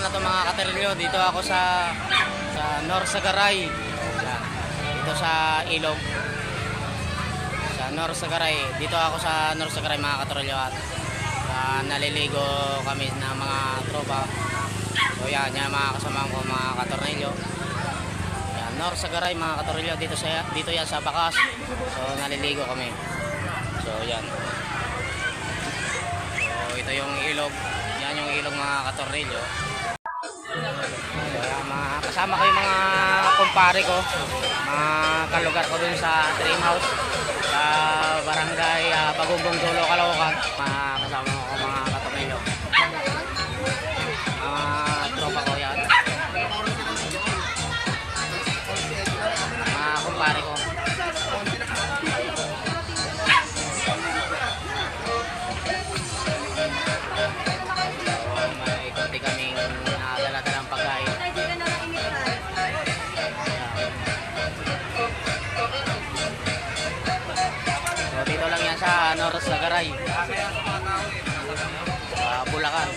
na to mga katerilyo. Dito ako sa sa North Sagaray. Dito sa Ilog. Sa North Sagaray. Dito ako sa North Sagaray mga katerilyo at ah, naliligo kami ng mga tropa. So yan, yan mga kasama ko mga katornilyo. Yan, North Sagaray mga katornilyo dito sa dito yan sa Bakas. So naliligo kami. So yan. So ito yung ilog. Yan yung ilog mga katornilyo. Kasama ko yung mga kumpare ko, mga kalugar ko dun sa dream house sa barangay uh, Pagumbong Dulo, Caloocan. Mga North Lagaray. Sa Bulacan.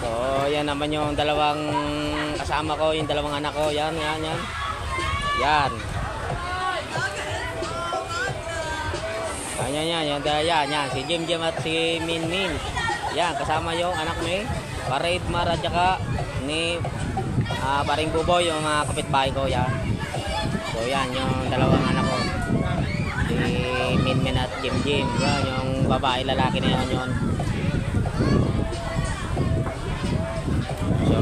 So, yan naman yung dalawang kasama ko, yung dalawang anak ko. Yan, yan, yan. Yan. Yan, yan, yan, yan, yan, yan. Si Jim Jim at si Min Min. Yan, kasama yung anak ni Parid Mar at ni ah, Paring Buboy, yung mga kapitbahay ko. Yan. So, yan, yung dalawang anak ko. Si Min Min at Jim Jim. Yan, yung babae, lalaki na yan yun. So,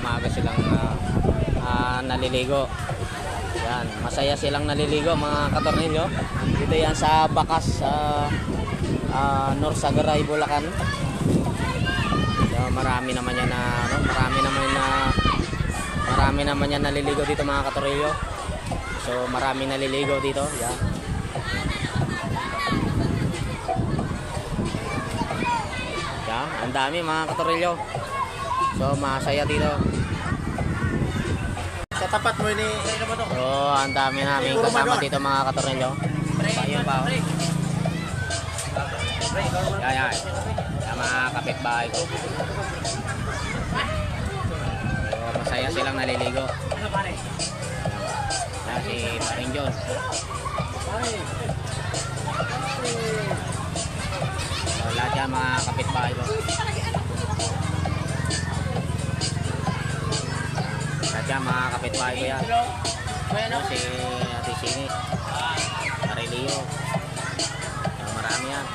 maaga silang ah, ah, naliligo. Yan, masaya silang naliligo mga katornilyo. Dito yan sa Bakas sa ah, North Sagaray, Bulacan. So, marami naman yan na ano, marami naman na marami naman yan naliligo dito mga katornilyo. So, marami naliligo dito. Yan. Yan, ang dami mga katornilyo. So, masaya dito. Sa tapat mo ni ano? So, ang dami namin kasama dito mga katornilyo. Ayun pa. oh. Yan, yan. Yan mga kapitbahay ko. So, masaya silang naliligo. So, lahat yan mga kapitbahay ko. Lahat yan mga kapitbahay ko yan. Ano si Ate Sini. Marilio. Marami yan.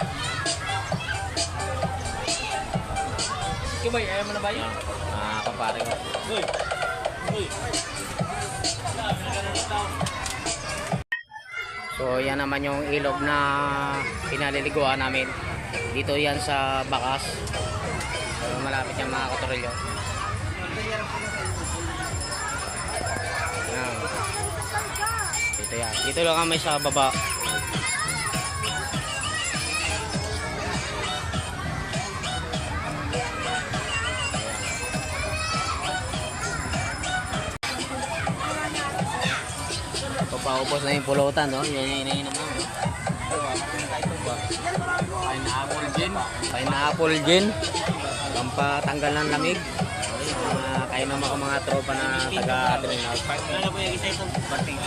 Kumay, ayaw mo na ba yun? Mga kapare ko. Uy! Uy! So yan naman yung ilog na pinaliliguan namin. Dito yan sa Bakas. So malapit yan mga katorilyo. Yan. Dito yan. Dito lang kami sa baba. Papaubos na yung pulutan, no? Yan yung iniinom namin. Pineapple gin. Pineapple gin. Pampatanggal ng lamig. Uh, kayo naman ako mga tropa na taga-adrenaline. Ano po yung isa itong bating?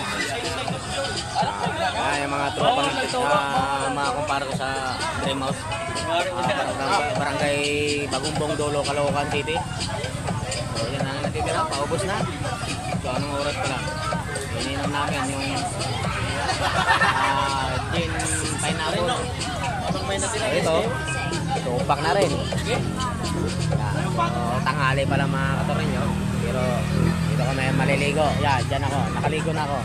Ah, yung mga tropa na uh, mga kumpara ko sa Dream House. Barangay, barangay Bagumbong Dolo, Caloocan City. So, yan ang natitira. Paubos na. So, anong oras pa lang? Ininom namin yung ah, gin pineapple. Ito, tupak na rin. Yan. So, tanghali pa lang mga katorin yun. Pero dito kami maliligo. Yan, dyan ako. Nakaligo na ako.